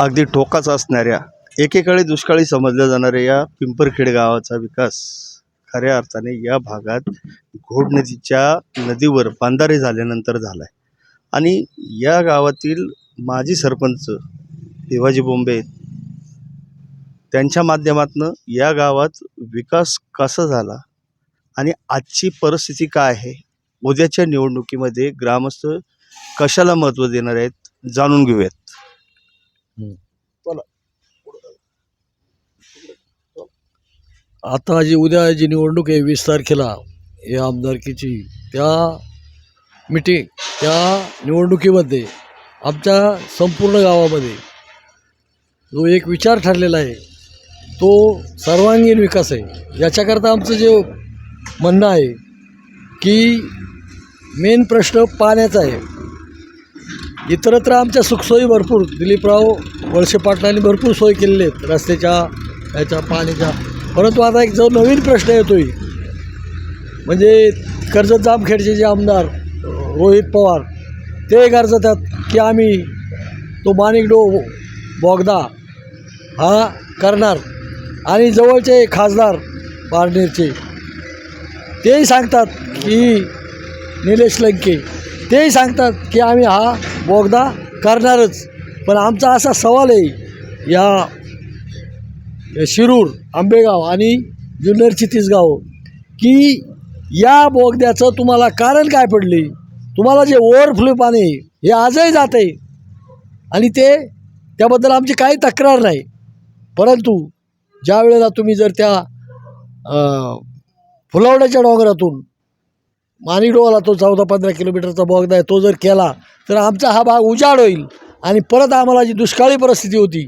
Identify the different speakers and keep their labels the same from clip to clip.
Speaker 1: अगदी टोकाचा असणाऱ्या एकेकाळी दुष्काळी समजल्या जाणाऱ्या या पिंपरखेड गावाचा विकास खऱ्या अर्थाने या भागात घोड नदीच्या नदीवर बांधारे झाल्यानंतर झाला आहे आणि या गावातील माजी सरपंच देवाजी बोंबे त्यांच्या माध्यमातनं या गावात विकास कसा झाला आणि आजची परिस्थिती काय आहे? उद्याच्या निवडणुकीमध्ये ग्रामस्थ कशाला महत्त्व देणार आहेत? जाणून घेऊयात.
Speaker 2: आता जी उद्या जी निवडणूक आहे वीस तारखेला या आमदारकीची त्या मिटिंग त्या निवडणुकीमध्ये आमच्या संपूर्ण गावामध्ये जो एक विचार ठरलेला आहे तो सर्वांगीण विकास आहे. याच्याकरता आमचं जे म्हणणं आहे की मेन प्रश्न पाण्याचा आहे. इतरत्र आमच्या सुखसोयी भरपूर दिलीपराव वळसे पाटलांनी भरपूर सोय केलेली आहेत रस्त्याच्या याच्या पाण्याच्या. परंतु आता एक जो नवीन प्रश्न येतो आहे म्हणजे कर्जत जामखेडचे जे आमदार रोहित पवार ते गरजतात की आम्ही तो माणिकडो बोगदा हा करणार. आणि जवळचे खासदार पारनेरचे तेही सांगतात की निलेश लंके तेही सांगतात की आम्ही हा बोगदा करणारच. पण आमचा असा सवाल आहे या शिरूर आंबेगाव आणि जुन्नर चितीसगाव की या बोगद्याचं तुम्हाला कारण काय पडले? तुम्हाला जे ओव्हरफ्लो पाणी हे आजही जात आहे. आणि ते त्याबद्दल आमची काही तक्रार नाही. परंतु ज्या वेळेला तुम्ही जर त्या फुलावड्याच्या डोंगरातून मानिडोला तो चौदा पंधरा किलोमीटरचा बोगदा आहे तो जर केला तर आमचा हा भाग उजाड होईल. आणि परत आम्हाला जी दुष्काळी परिस्थिती होती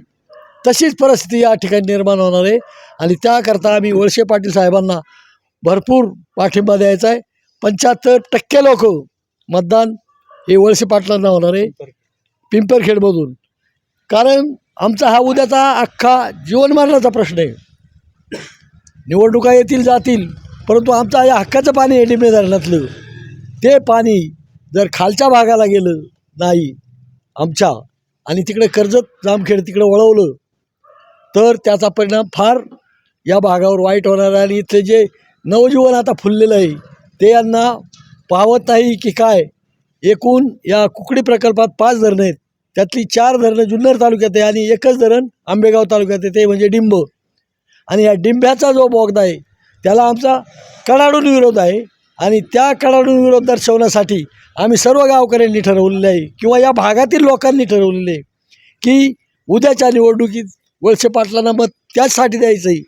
Speaker 2: तशीच परिस्थिती या ठिकाणी निर्माण होणार आहे. आणि त्याकरता आम्ही वळसे पाटील साहेबांना भरपूर पाठिंबा द्यायचा आहे. पंच्याहत्तर टक्के लोक मतदान हे वळसे पाटलांना होणार आहे. पिंपरखेडमधून. कारण आमचा हा उद्याचा अख्खा जीवनमरणाचा प्रश्न आहे. निवडणुका येतील जातील. परंतु आमचं या हक्काचं पाणी आहे डिमे धरणातलं ते पाणी जर खालच्या भागाला गेलं नाही आमच्या आणि तिकडे कर्जत जामखेड तिकडे वळवलं तर त्याचा परिणाम फार या भागावर वाईट होणार आहे. आणि इथले जे नवजीवन आता फुललेलं आहे ते यांना पावत नाही की काय? एकूण या कुकडी प्रकल्पात पाच धरणं आहेत. त्यातली चार धरणं जुन्नर तालुक्यात आहे आणि एकच धरण आंबेगाव तालुक्यात आहे ते म्हणजे डिंब. आणि या डिंब्याचा जो बोगदा आहे त्याला आमचा कडाडून विरोध आहे आणि त्या कडाडून विरोध दर्शवण्यासाठी आम्ही सर्व गावकऱ्यांनी ठरवलेलं आहे किंवा या भागातील लोकांनी ठरवलेलं आहे की उद्याच्या निवडणुकीत वळसे पाटलांना मत त्याचसाठी द्यायचं आहे